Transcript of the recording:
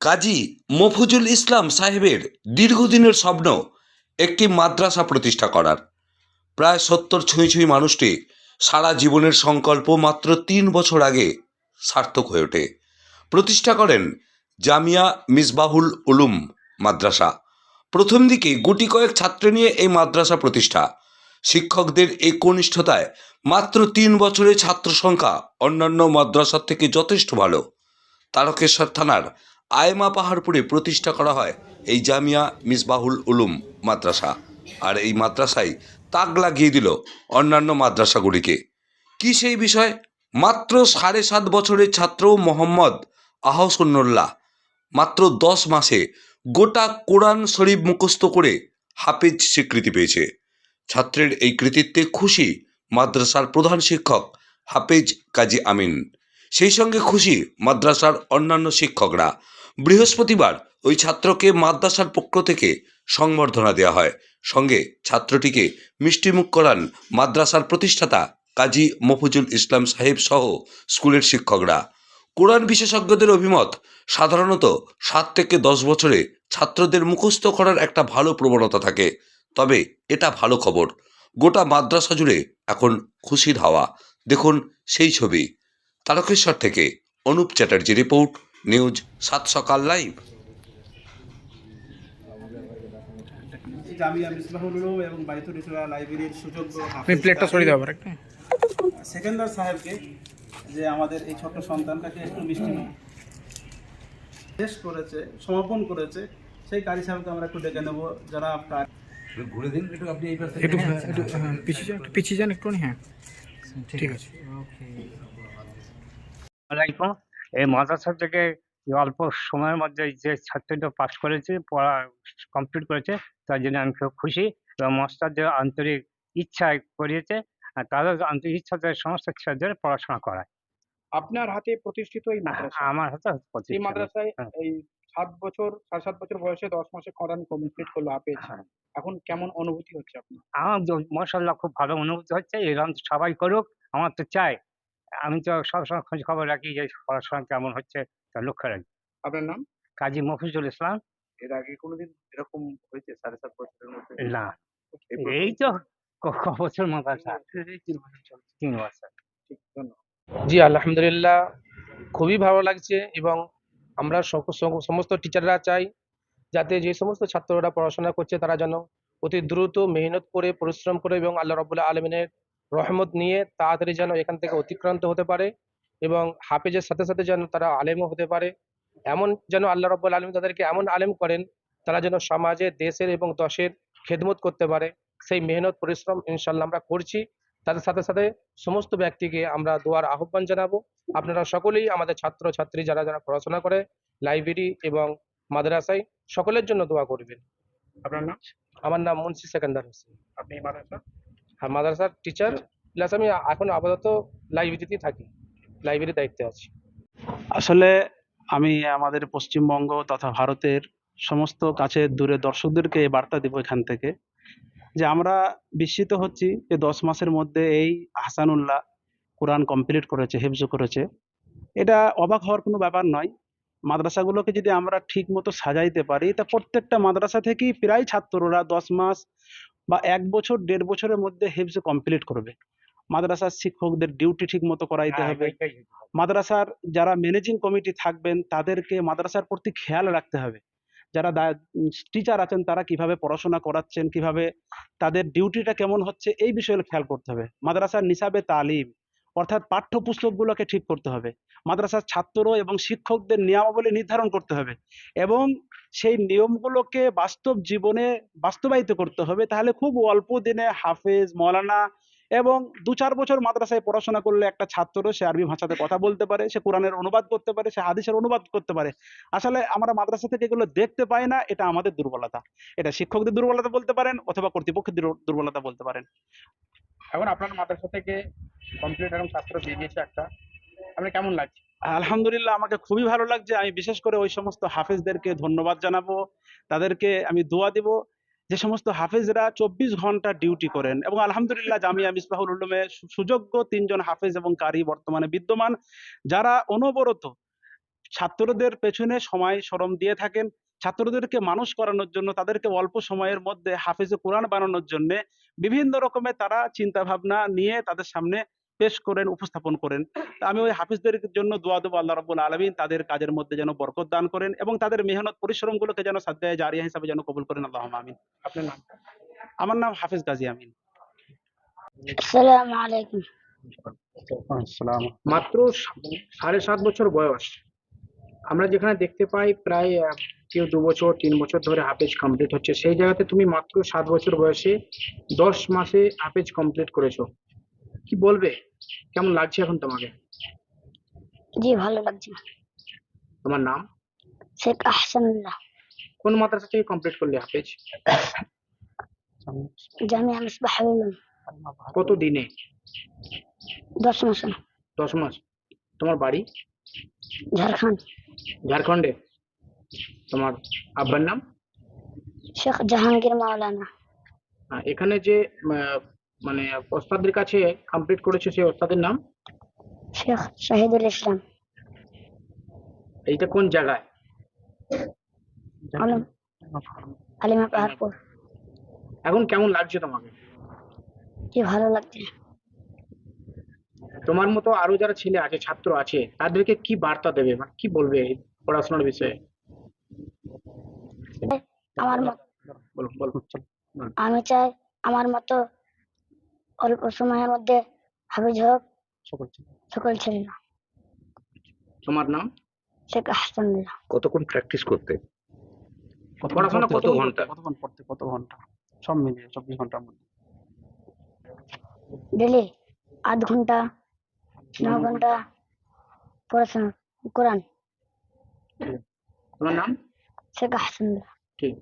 কাজী মফুজুল ইসলাম সাহেবের দীর্ঘদিনের স্বপ্ন একটি মাদ্রাসা প্রতিষ্ঠা করার। প্রায় সত্তর ছুঁই ছুঁই মানুষটি সারা জীবনের সংকল্প মাত্র তিন বছর আগে সার্থক হয়ে ওঠে। প্রতিষ্ঠা করেন জামিয়া মিসবাহুল উলুম মাদ্রাসা। প্রথম দিকে গুটি কয়েক ছাত্র নিয়ে এই মাদ্রাসা প্রতিষ্ঠা। শিক্ষকদের এই কনিষ্ঠতায় মাত্র তিন বছরে ছাত্র সংখ্যা অন্যান্য মাদ্রাসার থেকে যথেষ্ট ভালো। তারকেশ্বর থানার আয়মা পাহাড়পুরে প্রতিষ্ঠা করা হয় এই জামিয়া মিসবাহুল উলুম মাদ্রাসা। আর এই মাদ্রাসায় তাক লাগিয়ে দিল অন্যান্য মাদ্রাসাগুলিকে। কি সেই বিষয়? মাত্র সাড়ে সাত বছরের ছাত্র মোহাম্মদ আহসন্নুল্লাহ মাত্র দশ মাসে গোটা কোরআন শরীফ মুখস্থ করে হাফেজ স্বীকৃতি পেয়েছে। ছাত্রের এই কৃতিত্বে খুশি মাদ্রাসার প্রধান শিক্ষক হাফেজ কাজী আমিন। সেই সঙ্গে খুশি মাদ্রাসার অন্যান্য শিক্ষকরা বৃহস্পতিবার ওই ছাত্রকে মাদ্রাসার পক্ষ থেকে সংবর্ধনা দেওয়া হয়। সঙ্গে ছাত্রটিকে মিষ্টিমুখ করান মাদ্রাসার প্রতিষ্ঠাতা কাজী মফুজুল ইসলাম সাহেব সহ স্কুলের শিক্ষকরা। কোরআন বিশেষজ্ঞদের অভিমত, সাধারণত সাত থেকে দশ বছরে ছাত্রদের মুখস্থ করার একটা ভালো প্রবণতা থাকে। তবে এটা ভালো খবর। গোটা মাদ্রাসা জুড়ে এখন খুশির হাওয়া। দেখুন সেই ছবি। তারকেশ্বর থেকে অনুপ চ্যাটার্জি রিপোর্ট। নিউজ সাত সকাল লাইভ। জামিয়া মিসবাহুল এবং বাইতুল ইসলাম লাইব্রেরির সুযোগ্য আপনি প্লেটটা সরিয়ে দেওয়া একটা। সেকেন্দার সাহেবকে যে আমাদের এই ছোট্ট সন্তানটাকে একটু মিষ্টি শেষ করেছে সমাপন করেছে সেই কারি সাহেবকে আমরা একটু ডেকে নেব। যারা আপনার একটু একটু হ্যাঁ, পিছিয়ে যান একটু পিছিয়ে যান একটু হ্যাঁ। ঠিক আছে। আলাইকুম। এই মাদ্রাসা থেকে অল্প সময়ের মধ্যে যে ছাত্রটা পাশ করেছে পড়া কমপ্লিট করেছে তার জন্য আমি খুব খুশি এবং মাস্টারদের আন্তরিক ইচ্ছায় করিয়েছে আর তাদের আন্তরিক ইচ্ছাতে সমস্ত ছেলেদের পড়াশোনা করায়। আপনার হাতে প্রতিষ্ঠিত এই মাদ্রাসা? আমার হাতে এই মাদ্রাসায় হ্যাঁ। এই সাত বছর সাড়ে সাত বছর বয়সে দশ মাসে কোরআন কমপ্লিট করল হাফেজ হ্যাঁ। এখন কেমন অনুভূতি হচ্ছে আপনার? আমার মশাল্লাহ খুব ভালো অনুভূতি হচ্ছে। এরকম সবাই করুক আমার তো চাই। আমি তো সবসময় খোঁজ খবর রাখি যে পড়াশোনা কেমন হচ্ছে তা লক্ষ্য রাখি। আপনার নাম? কাজী মফিজুল ইসলাম। এর আগে কোনোদিন এরকম হয়েছে সাড়ে সাত বছরের মধ্যে? না। এই তো ক- বছর মাদ্রাসা তিন বছর জি আলহামদুলিল্লাহ। খুবই ভালো লাগছে এবং আমরা সমস্ত টিচাররা চাই যাতে যে সমস্ত ছাত্ররা পড়াশোনা করছে তারা যেন অতি দ্রুত মেহনত করে পরিশ্রম করে এবং আল্লাহ রবুল্লাহ আলমিনের রহমত নিয়ে তাড়াতাড়ি যেন এখান থেকে অতিক্রান্ত হতে পারে এবং হাফেজের সাথে সাথে যেন তারা আলেমও হতে পারে। এমন যেন আল্লাহ রব্বুল আলম তাদেরকে এমন আলেম করেন তারা যেন সমাজে দেশের এবং দশের খেদমত করতে পারে। সেই মেহনত পরিশ্রম ইনশাল্লাহ আমরা করছি। তাদের সাথে সাথে সমস্ত ব্যক্তিকে আমরা দোয়ার আহ্বান জানাব। আপনারা সকলেই আমাদের ছাত্র ছাত্রী যারা যারা পড়াশোনা করে লাইব্রেরি এবং মাদ্রাসায় সকলের জন্য দোয়া করবেন। আপনার নাম? আমার নাম মুন্সি সেকেন্দার হোসেন। আপনি মাদ্রাসা? আর মাদ্রাসার টিচার প্লাস আমি এখন আপাতত লাইব্রেরিতেই থাকি। লাইব্রেরির দায়িত্বে আছি। আসলে আমি আমাদের পশ্চিমবঙ্গ তথা ভারতের সমস্ত কাছে দূরে দর্শকদেরকে এই বার্তা দেবো এখান থেকে যে আমরা বিস্মিত হচ্ছি যে দশ মাসের মধ্যে এই হাসানুল্লাহ কোরআন কমপ্লিট করেছে হেফজ করেছে। এটা অবাক হওয়ার কোনো ব্যাপার নয়। মাদ্রাসাগুলোকে যদি আমরা ঠিক মতো সাজাইতে পারি তা প্রত্যেকটা মাদ্রাসা থেকেই প্রায় ছাত্ররা দশ মাস বা এক বছর দেড় বছরের মধ্যে হেফজ কমপ্লিট করবে। মাদ্রাসার শিক্ষকদের ডিউটি ঠিক মতো করাইতে হ্যাঁ, হবে। হবে। মাদ্রাসার যারা ম্যানেজিং কমিটি থাকবেন তাদেরকে মাদ্রাসার প্রতি খেয়াল রাখতে হবে। যারা টিচার আছেন তারা কীভাবে পড়াশোনা করাচ্ছেন কীভাবে তাদের ডিউটিটা কেমন হচ্ছে এই বিষয়ে খেয়াল করতে হবে। মাদ্রাসার নিসাবে তালিম অর্থাৎ পাঠ্যপুস্তকগুলোকে ঠিক করতে হবে। মাদ্রাসার ছাত্র এবং শিক্ষকদের নিয়মাবলী নির্ধারণ করতে হবে এবং সেই নিয়মগুলোকে বাস্তব জীবনে বাস্তবায়িত করতে হবে। তাহলে খুব অল্প দিনে হাফেজ, মৌলানা এবং দু চার বছর মাদ্রাসায় পড়াশোনা করলে একটা ছাত্র সে আরবি ভাষাতে কথা বলতে পারে, সে কোরআনের অনুবাদ করতে পারে, সে হাদিসের অনুবাদ করতে পারে। আসলে আমরা মাদ্রাসা থেকে এগুলো দেখতে পাই না, এটা আমাদের দুর্বলতা। এটা শিক্ষকদের দুর্বলতা বলতে পারেন অথবা কর্তৃপক্ষের দুর্বলতা বলতে পারেন। এখন আপনার মাদ্রাসা থেকে কমপ্লিট এবং ছাত্র বেরিয়েছে একটা। আপনার কেমন লাগছে? আলহামদুলিল্লাহ, আমাকে খুবই ভালো লাগছে। আমি বিশেষ করে ওই সমস্ত হাফেজদেরকে ধন্যবাদ জানাব। তাদেরকে আমি দোয়া দিব যে সমস্ত হাফেজরা চব্বিশ ঘণ্টা ডিউটি করেন। এবং আলহামদুলিল্লাহ, জামিয়া মিসবাহুল উলুমে সুযোগ্য তিনজন হাফেজ এবং কারি বর্তমানে বিদ্যমান। যারা অনবরত ছাত্রদের পেছনে সময় শ্রম দিয়ে থাকেন। ছাত্রদেরকে মানুষ করানোর জন্য তাদেরকে অল্প সময়ের মধ্যে হাফেজে কোরআন বানানোর জন্য বিভিন্ন রকমের তারা চিন্তা ভাবনা নিয়ে তাদের সামনে পেশ করেন উপস্থাপন করেন। আমি ওই হাফিজদের জন্য দোয়া দেবো আল্লাহ রবুল আলমিন তাদের কাজের মধ্যে যেন বরকত দান করেন এবং তাদের মেহনত পরিশ্রম গুলোকে যেন সাদ্দায় জারিয়া হিসাবে যেন কবুল করেন। আল্লাহ আমিন। আপনার নাম? আমার নাম হাফিজ গাজী আমিন। মাত্র সাড়ে সাত বছর বয়স। আমরা যেখানে দেখতে পাই প্রায় কেউ দু বছর তিন বছর ধরে হাফেজ কমপ্লিট হচ্ছে। সেই জায়গাতে তুমি মাত্র সাত বছর বয়সে দশ মাসে হাফেজ কমপ্লিট করেছ। কি বলবে? কেমন লাগছে এখন তোমাকে? জি ভালো লাগছে। তোমার নাম? শেখ আহসানুল্লাহ কোন মাদ্রাসা থেকে কমপ্লিট করলে হাফেজ? জামিয়া মিসবাহুল কত দিনে? দশ মাসে। দশ মাস। তোমার বাড়ি? ঝাড়খণ্ড। ঝাড়খণ্ডে তোমার আব্বার নাম শেখ জাহাঙ্গীর মাওলানা এখানে যে মানে ওস্তাদের কাছে কমপ্লিট করেছে সেই ওস্তাদের নাম শেখ শহীদুল ইসলাম এইটা কোন জায়গায়? আলম পাহাড়পুর। এখন কেমন লাগছে তোমাকে? কি ভালো লাগছে। তোমার মতো আরও যারা ছেলে আছে ছাত্র আছে তাদেরকে কি বার্তা দেবে? মানে কি বলবে পড়াশোনার বিষয়ে? আমার মত বলো বলো আমি চাই আমার মতো অল্প সময়ের মধ্যে হাফিজ হোক সকল ছিল। তোমার নাম? শেখ আহসানুল্লাহ কতক্ষণ প্র্যাকটিস করতে? পড়াশোনা কত ঘণ্টা? কতক্ষণ পড়তে? কত ঘণ্টা সব মিলিয়ে চব্বিশ ঘণ্টার মধ্যে। ডেলি আধ ঘণ্টা ন ঘণ্টা পড়াশোনা কোরআন। তোমার নাম? শেখ আহসানুল্লাহ ঠিক।